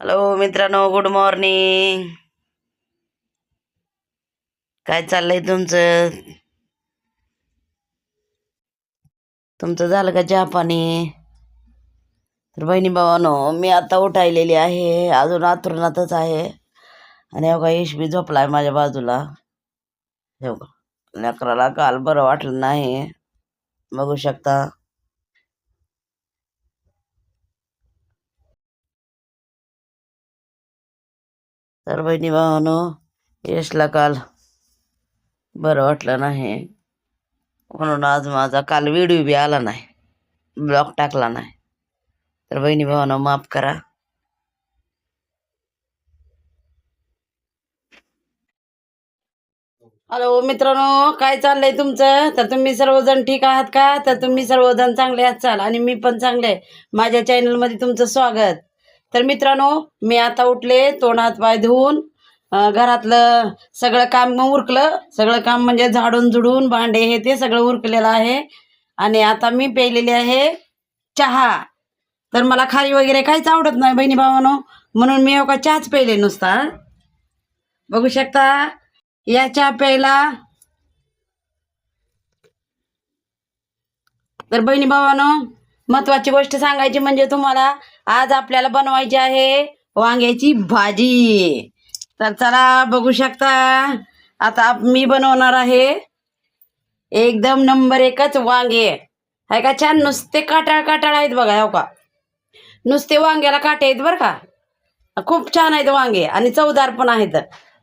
Hello मित्रांनो good morning काय चाललंय तुमचं? तुमचं झालं का चहा पाणी? तर बहिणी भावानो मी आता उठायलेली आहे. अजून आतुरणातच आहे. आणि अवघा यश झोपलाय माझ्या बाजूला. अकराला काल बरं वाटलं नाही. बघू शकता. तर बहिणी भावानो यशला काल बरं वाटलं नाही. म्हणून आज माझा काल व्हिडिओ बी आला नाही. ब्लॉग टाकला नाही. तर बहिणी भावानो माफ करा. हॅलो मित्रांनो काय चाललंय तुमचं? तर तुम्ही सर्वजण ठीक आहात का? तर तुम्ही सर्वजण चांगले आहात चाल. आणि मी पण चांगले माझ्या चॅनलमध्ये तुमचं स्वागत. तर मित्रांनो मी आता उठले तोंडात पाय धुवून घरातलं सगळं काम उरकलं. सगळं काम म्हणजे झाडून झुडून भांडे हे ते सगळं उरकलेलं आहे. आणि आता मी प्यायलेली आहे चहा. तर मला खारी वगैरे काहीच आवडत नाही बहिणी भावानो. म्हणून मी हो एका चहाच प्यायले नुसता. बघू शकता या चहा प्यायला. तर बहिणी भावानो महत्वाची गोष्ट सांगायची म्हणजे तुम्हाला आज आपल्याला बनवायची आहे वांग्याची भाजी. तर चला बघू शकता आता मी बनवणार आहे एकदम नंबर एकच वांगे. आहे का छान? नुसते काटाळ काटाळ आहेत बघा हो का? नुसते वांग्याला काटे आहेत बरं का? खूप छान आहेत वांगे आणि चवदार पण आहेत.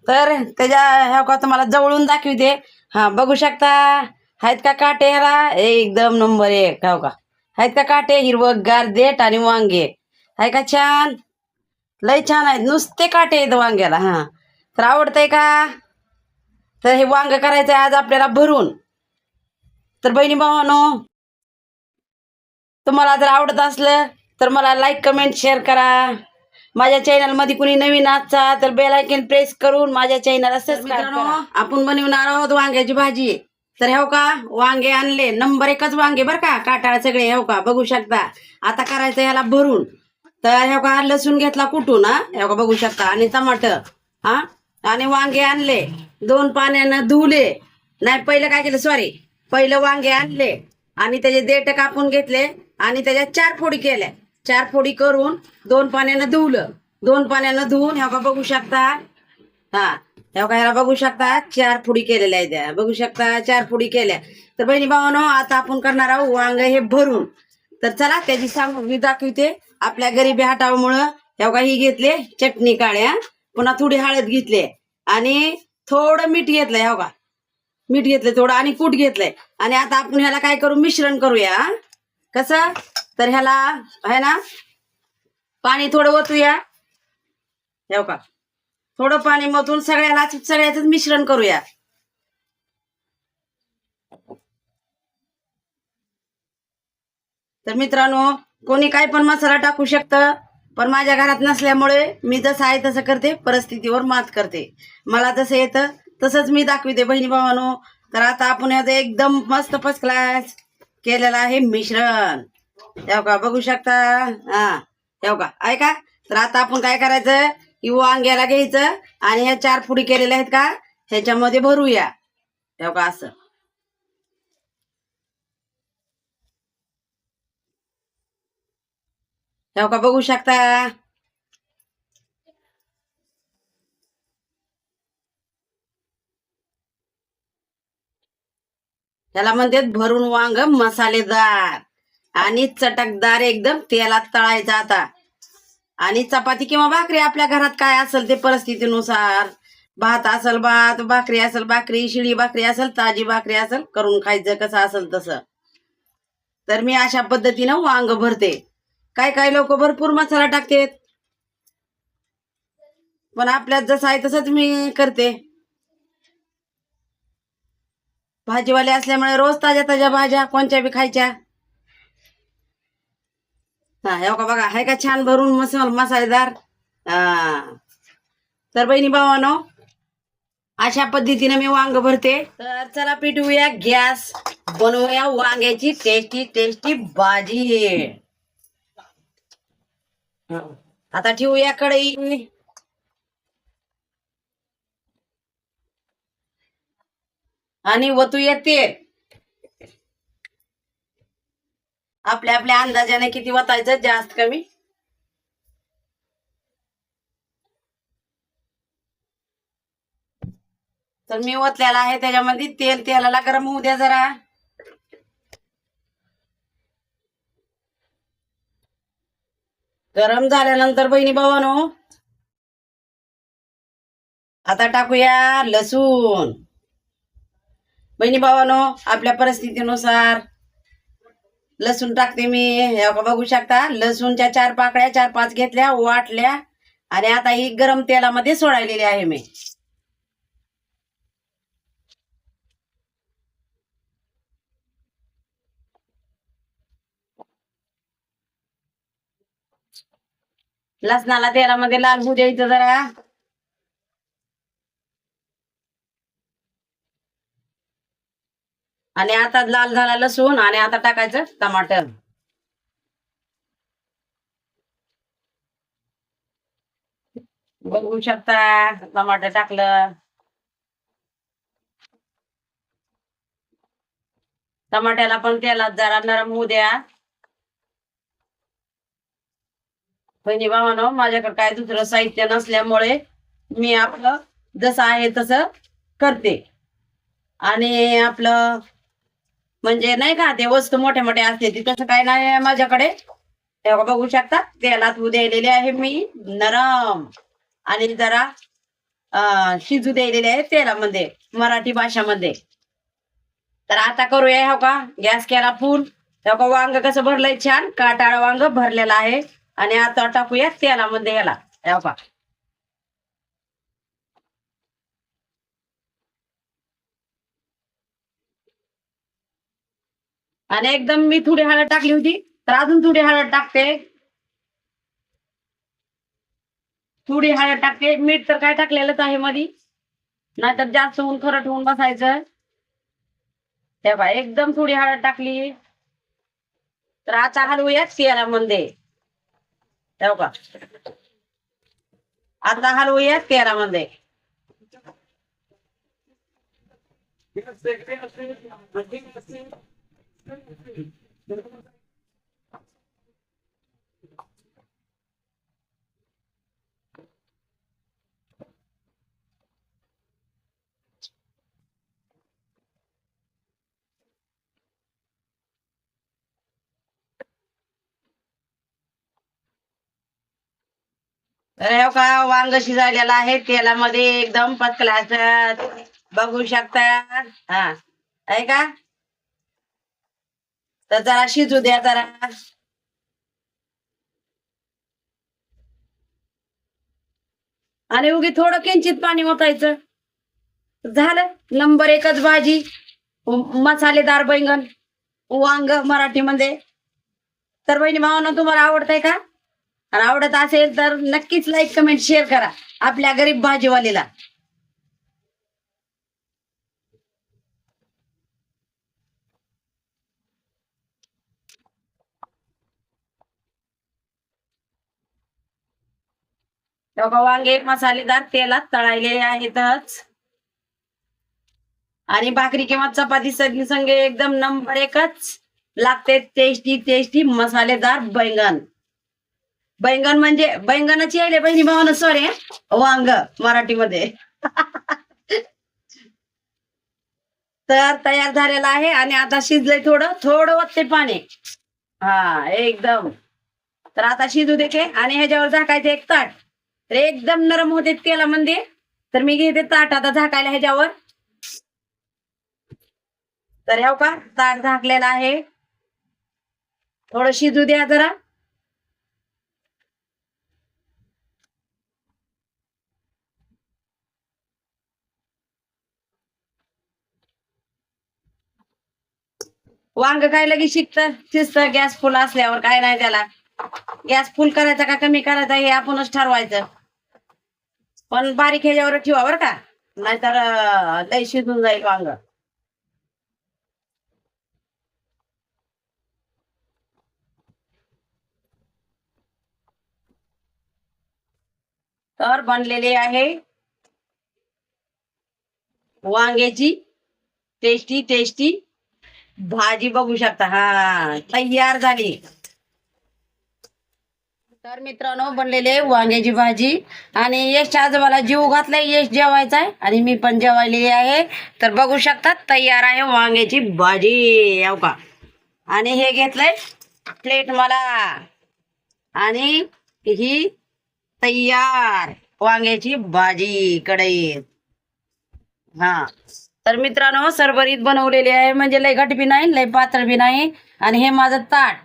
तर त्याच्या ह्या का तुम्हाला जवळून दाखवते. हा बघू शकता. आहेत का काटे ह्याला? एकदम नंबर एक हो का? आहेत का काटे हिरवगार देठ आणि वांगे. आहे का छान? लय छान आहेत. नुसते काटे आहेत वांग्याला हा. तर आवडतंय का? तर हे वांग करायचं आहे आज आपल्याला भरून. तर बहिणी भावानो तुम्हाला जर आवडत असलं तर मला लाईक कमेंट शेअर करा. माझ्या चॅनलमध्ये कुणी नवीन आजचा तर बेल आयकन प्रेस करून माझ्या चॅनल करा. आपण बनवणार आहोत वांग्याची भाजी. तर हो का? वांगे आणले. नंबर एकच वांगे बरं का? काटाळ सगळे हो का? बघू शकता. आता करायचं याला भरून. तर हो का लसूण घेतला कुठून हा? हो का बघू शकता. आणि टमाटर हा? आणि वांगे आणले. दोन पाण्यानं धुवले. नाही पहिलं काय केलं? सॉरी पहिलं वांगे आणले. आणि त्याचे देठ कापून घेतले. आणि त्याच्यात चार फोडी केल्या. चार फोडी करून दोन पाण्यानं धुवलं. दोन पाण्यानं धुवून ह्या का बघू शकता. हा. ह्या का ह्याला बघू शकता. चार फोडी केलेल्या आहेत बघू शकता चार फोडी केल्या. तर बहिणी भावानो आता आपण करणार आहोत वांग हे भरून. तर चला त्याची सांग मी दाखवते आपल्या गरिबी हटावामुळं. ह्या का ही घेतले चटणी काळ्या पुन्हा थोडी हळद घेतली. आणि थोडं मीठ घेतलंय ह्या का मीठ घेतलंय थोडं आणि कूट घेतलंय. आणि आता आपण ह्याला काय करू? मिश्रण करूया कसं? तर ह्याला आहे ना? पाणी थोडं ओतूया. हो का थोडं पाणी मधून सगळ्याला सगळ्याच मिश्रण करूया. तर मित्रांनो कोणी काय पण मसाला टाकू शकतं पण माझ्या घरात नसल्यामुळे मी जसं आहे तसं करते परिस्थितीवर मात करते. मला जसं येतं तसंच मी दाखविते बहिणी भावानो. तर आता आपण याचं एकदम मस्त फर्स्ट क्लास केलेला आहे मिश्रण. येऊ का बघू शकता. हा येऊ का? ऐका तर आता आपण काय करायचं? की वांग्याला घ्यायचं आणि ह्या चार फुडी केलेल्या आहेत का? ह्याच्यामध्ये भरूया. येऊ का असं. येऊ का बघू शकता त्याला म्हणतात भरून वांग मसालेदार. आणि चटकदार एकदम तेलात तळायचा आता. आणि चपाती किंवा भाकरी आपल्या घरात काय असेल ते परिस्थितीनुसार. भात असेल भात भाकरी असेल भाकरी शिळी भाकरी असेल ताजी भाकरी असेल करून खायचं कसं असेल तसं. तर मी अशा पद्धतीनं वांग भरते. काय काय लोक भरपूर मसाला टाकतात. पण आपल्यात जसं आहे तसंच मी करते. भाजीवाले असल्यामुळे रोज ताज्या ताज्या भाज्या कोणत्या बी खायच्या. हा का बघा आहे का छान भरून मसाल मसालेदार? हा. तर बहिणी भावानो अशा पद्धतीने मी वांग भरते. तर चला पिटवूया गॅस. बनवूया वांग्याची टेस्टी टेस्टी भाजी. आता ठेवूया कढई आणि वतूया येते. आपल्या आपल्या अंदाजाने किती वतायचं? जास्त कमी? तर मी ओतलेला आहे त्याच्यामध्ये तेल तेलाला गरम होऊ द्या जरा. गरम झाल्यानंतर बहिणी भावानो आता टाकूया लसूण. बहिणी भावानो आपल्या परिस्थितीनुसार लसूण टाकते मी. हे बघू शकता लसूणच्या चार पाकळ्या चार पाच घेतल्या वाटल्या. आणि आता ही गरम तेलामध्ये सोडायलेली आहे मी. लसणाला तेलामध्ये लाल होऊ द्यायचं जरा. आणि आता लाल झाला लसूण आणि आता टाकायचं टमाटर. बघू शकता टमाटर टाकलं. टमाट्याला पण तेलात जरा नरम होऊ द्या. म्हणजे बहिणी भावानो माझ्याकडे काय दुसरं साहित्य नसल्यामुळे मी आपलं जसं आहे तसं करते. आणि आपलं म्हणजे नाही का ते वस्तू मोठे मोठे असते ती तसं काय नाही माझ्याकडे. तेव्हा बघू शकता तेलात द्यायलेले आहे मी नरम. आणि जरा शिजू द्यायलेले आहे तेलामध्ये मराठी भाषामध्ये. तर आता करूया हो का? गॅस केला फुल. तेव्हा का वांग कसं भरलंय छान? काटाळ वांग भरलेलं आहे. आणि आता टाकूया तेलामध्ये याला. या का आणि एकदम मी थोडी हळद टाकली होती तर अजून थोडी हळद टाकते. थोडी हळद टाकते. मीठ तर काय टाकलेलंच आहे मधी. नाहीतर जास्त होऊन खरं ठेवून बसायचं. तेव्हा एकदम थोडी हळद टाकली. तर आता हलवूया तेलामध्ये तेव्हा का? आता हलवूया तेलामध्ये तर हो का? वांग शिजायलेलं आहे तेलामध्ये एकदम पतकलाच बघू शकता. हा. आहे का? तर जरा शिजू द्या जरा. आणि उगी थोडं किंचित पाणी ओतायचं. झालं. नंबर एकच भाजी. मसालेदार बैंगन. वांग मराठीमध्ये. तर बहिणी भावना तुम्हाला आवडतंय का? आणि आवडत असेल तर नक्कीच लाईक कमेंट शेअर करा. आपल्या गरीब भाजीवालीला. वांगे मसालेदार तेलात तळायले आहेतच. आणि भाकरी किंवा चपाती सगळी संगे एकदम नंबर एकच. लागते टेस्टी टेस्टी मसालेदार बैंगन. बैंगन म्हणजे बैंगनाची आहे बहिणी भावानं सॉरी वांग मराठीमध्ये. तर तयार झालेला आहे आणि आता शिजलंय थोडं थोडं वत्ते पाणी. हा एकदम. तर आता शिजू देते आणि ह्याच्यावर झाकायचं एक ताट. तर एकदम नरम होते तेलामध्ये तर मी घेते ताट आता झाकायला ह्याच्यावर. तर ह्या हो का ताट झाकलेला आहे. थोडं शिजू द्या जरा. वांग काय लगेच शिकत? शिजत. गॅस फुल असल्यावर काय नाही त्याला. गॅस फुल करायचा का कमी करायचा हे आपणच ठरवायचं. पण बारीक ह्याच्यावर ठेवा बरं का. नाहीतर लय शिजून जाईल वांग. तर बनलेले आहे वांग्याची टेस्टी टेस्टी. भाजी बघू शकता हा तयार झाली. तर मित्रांनो बनलेले वांग्याची भाजी आणि यश आजोबाला जीव घातलाय यश जेवायचा आहे आणि मी पण जेवायलेली आहे. तर बघू शकता तयार आहे वांग्याची भाजी हो का? आणि हे घेतलंय प्लेट मला. आणि ही तयार वांग्याची भाजी कढईत. हा. तर मित्रांनो सरभरीत बनवलेली आहे. म्हणजे लय घट बी नाही लय पातळ बी नाही. आणि हे माझं ताट.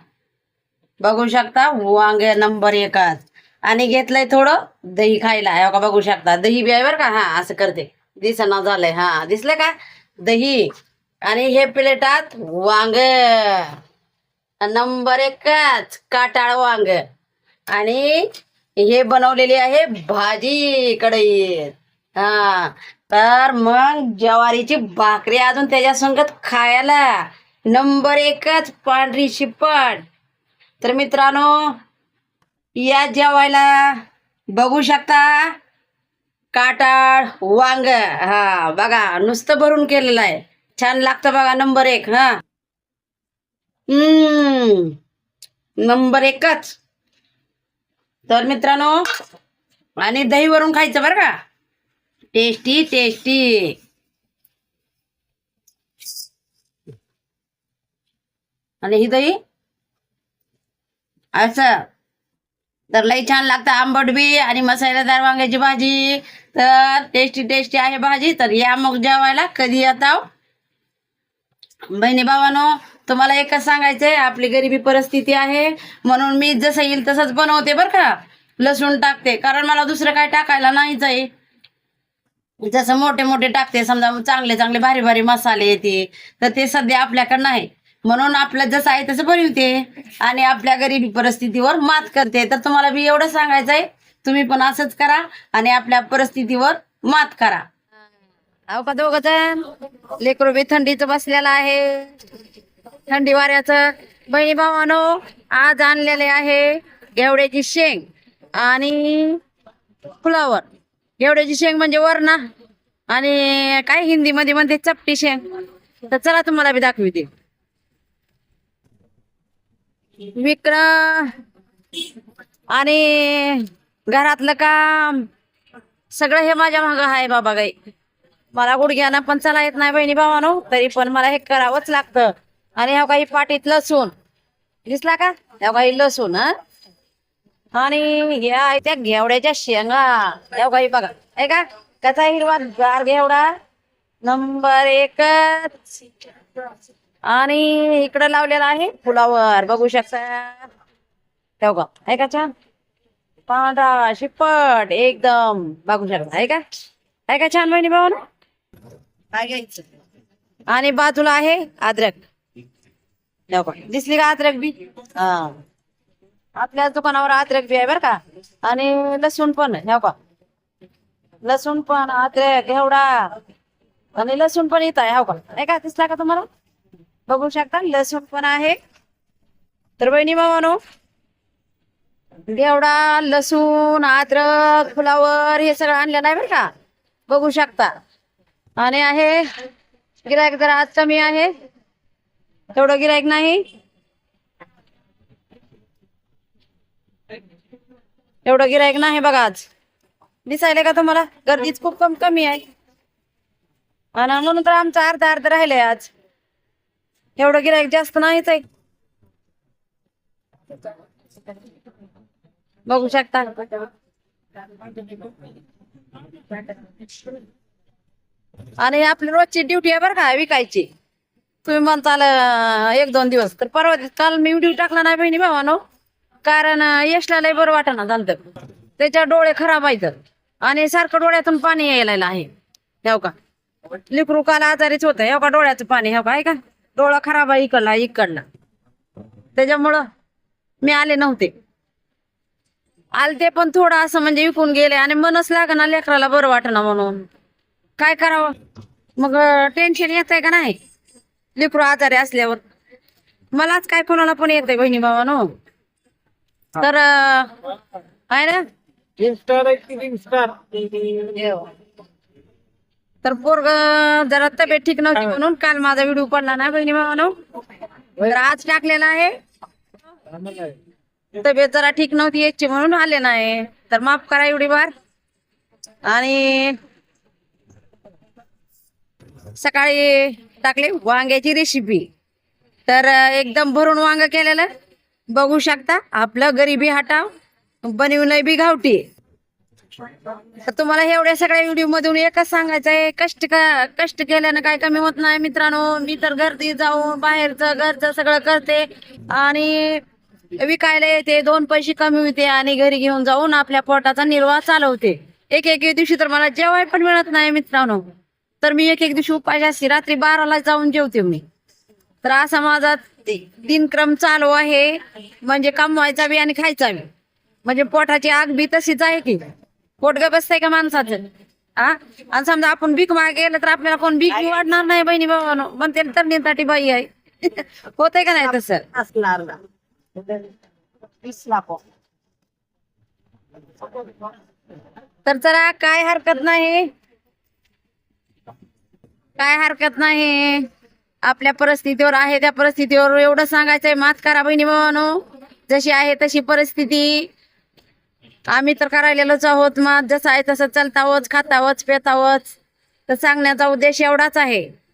बघू शकता वांग नंबर एकच. आणि घेतलंय थोडं दही खायला. आहे का बघू शकता. दही बी आहे बरं का? हा असं करते. दिसना झालंय. हा दिसलं का? दही. आणि हे प्लेटात वांग. नंबर एकच काटाळ वांग. आणि हे बनवलेली आहे भाजी कढईत. हा तर मग ज्वारीची भाकरी अजून त्याच्या संगत खायला. नंबर एकच पांढरी शिपट. तर मित्रांनो या जेवायला बघू शकता काटाळ वांग. हा बघा नुसतं भरून केलेलं आहे. छान लागतं बघा नंबर एक हा. हम्म नंबर एकच. तर मित्रांनो आणि दही वरून खायचं बरं का? Tasty tasty. आणि ही दही असं. तर लई छान लागतं आंबट बी आणि मसालेदार वांग्याची भाजी. तर टेस्टी टेस्टी आहे भाजी. तर या मग जेवायला कधी येता बहिणी भावानो तुम्हाला एकच सांगायचंय आपली गरिबी परिस्थिती आहे. म्हणून मी जसं येईल तसंच बनवते बरं का. लसूण टाकते. कारण मला दुसरं काय टाकायला नाहीच आहे. जसं मोठे मोठे टाकते समजा चांगले चांगले भारी भारी मसाले येते तर ते सध्या आपल्याकडे नाही. म्हणून आपलं जसं आहे तसं बनवते. आणि आपल्या गरिबी परिस्थितीवर मात करते. तर तुम्हाला बी एवढं सांगायचंय तुम्ही पण असंच करा आणि आपल्या परिस्थितीवर मात करा. अहो का दोघ जण लेकरू बी थंडीचं बसलेलं आहे. थंडी वाऱ्याचं. बहिणी भावानो आज आणलेले आहे घेवड्याची शेंग आणि फुलावर. एवढ्याची शेंग म्हणजे वरणा आणि काय हिंदीमध्ये म्हणते चपटी शेंग. तर चला तुम्हाला बी दाखवते. विक्र आणि घरातलं काम. सगळं हे माझ्या मागं आहे बाबा गाई. मला गुडघ्यानं पण चला येत नाही बहिणी भावानो तरी पण मला हे करावंच लागतं. आणि ह्या काही पाटीत लसूण. दिसला का? ह्या काही लसूण हा? आणि आहे त्या घेवड्याच्या शेंगा ह्या काही बघा. आहे का? कसा हिरवा गार घेवडा? नंबर एकच आणि इकडे लावलेला आहे फुलावर. बघू शकता. ठेव का आहे का छान? पांढरा शिपट एकदम. बघू शकता. आहे का? आहे का छान बहिणी भाऊ आणि बाजूला आहे अद्रक. दिसली का अद्रक बी? हा. आपल्या दुकानावर अद्रक बी आहे बर का? आणि लसूण पण ठेव हो का? लसूण पण अद्रक एवढा. आणि लसूण पण येत आहे हा का? नाही का दिसला का तुम्हाला? बघू शकता लसूण पण आहे. तर बहिणी भावानो एवढा लसूण अद्रक फुलावर हे सगळं आणलं नाही बरं का? बघू शकता. आणि आहे गिरायक जरा आज कमी आहे. तेवढं गिरायक नाही. एवढं गिरायक नाही बघा आज. दिसायला का तुम्हाला? गर्दीच खूप कम कमी आहे. आणि म्हणून तर आमचं अर्धा अर्ध राहिलंय आज. एवढं गिरायक जास्त नाहीच आहे. बघू शकता. आणि आपली रोजची ड्युटी आहे बरं का विकायची. तुम्ही म्हणताल एक दोन दिवस. तर परवा काल मी ड्युटी टाकला नाही बहिणी भावानो. कारण यशला लय बरं वाटना झालं त्याच्या डोळे खराब आहेत. आणि सारखं डोळ्यातून पाणी यायला आहे. हो का? लिकरू काल आजारीच होतं. हो का? डोळ्याचं पाणी हो का? आहे का? डोळा खराब आहे इकडला इकडला. त्याच्यामुळं मी आले नव्हते. आलते पण थोडं असं म्हणजे विकून गेले. आणि मनच ना लेकराला बरं वाटणं म्हणून. काय करावं? मग टेन्शन येत आहे का नाही? लेकरू आजारी असल्यावर. मलाच काय कोणाला पण येत आहे बहिणी भावानो. तर आहे ना? तर पोरग जरा तब्येत ठीक नव्हती म्हणून काल माझा व्हिडिओ पडला नाही बहिणी म्हणून तर आज टाकलेला आहे. तब्येत जरा ठीक नव्हती याची म्हणून आले नाही. तर माफ करा एवढी बार. आणि सकाळी टाकले वांग्याची रेसिपी तर एकदम भरून वांग केलेलं. बघू शकता. आपलं गरिबी हटाव बनवलंय बी गावठी. तुम्हाला एवढ्या सगळ्या व्हिडिओ मधून एकच सांगायचं आहे कष्ट का कष्ट केल्यानं काय कमी होत नाही मित्रांनो. मी तर गर्दी जाऊन बाहेरचं घरचं सगळं करते आणि विकायला येते दोन पैसे कमी होते आणि घरी घेऊन जाऊन आपल्या पोटाचा निर्वाह चालवते. एक एक दिवशी तर मला जेवाय पण मिळत नाही मित्रांनो. तर मी एक एक दिवशी उपाय असते. रात्री बाराला जाऊन जेवते मी. तर असा माझा दिनक्रम चालू आहे. म्हणजे कमवायचा बी आणि खायचा बी. म्हणजे पोटाची आग बी तशीच आहे की. पोट ग बसतंय का माणसाचं? हा आणि समजा आपण भीक मागे गेलं तर आपल्याला कोण भीक वाढणार नाही बहिणी बाबानो म्हणते तर नेताटी बाई आहे. होतंय का नाही तसं? असणार ना. तर जरा काय हरकत नाही. काय हरकत नाही. आपल्या परिस्थितीवर आहे त्या परिस्थितीवर एवढं सांगायचंय मात करा बहिणी भावानो. जशी आहे तशी परिस्थिती. आम्ही तर करायलेलोच आहोत मात जसं आहे तसं चलतावच खातावच पेतावच. तर सांगण्याचा उद्देश एवढाच आहे.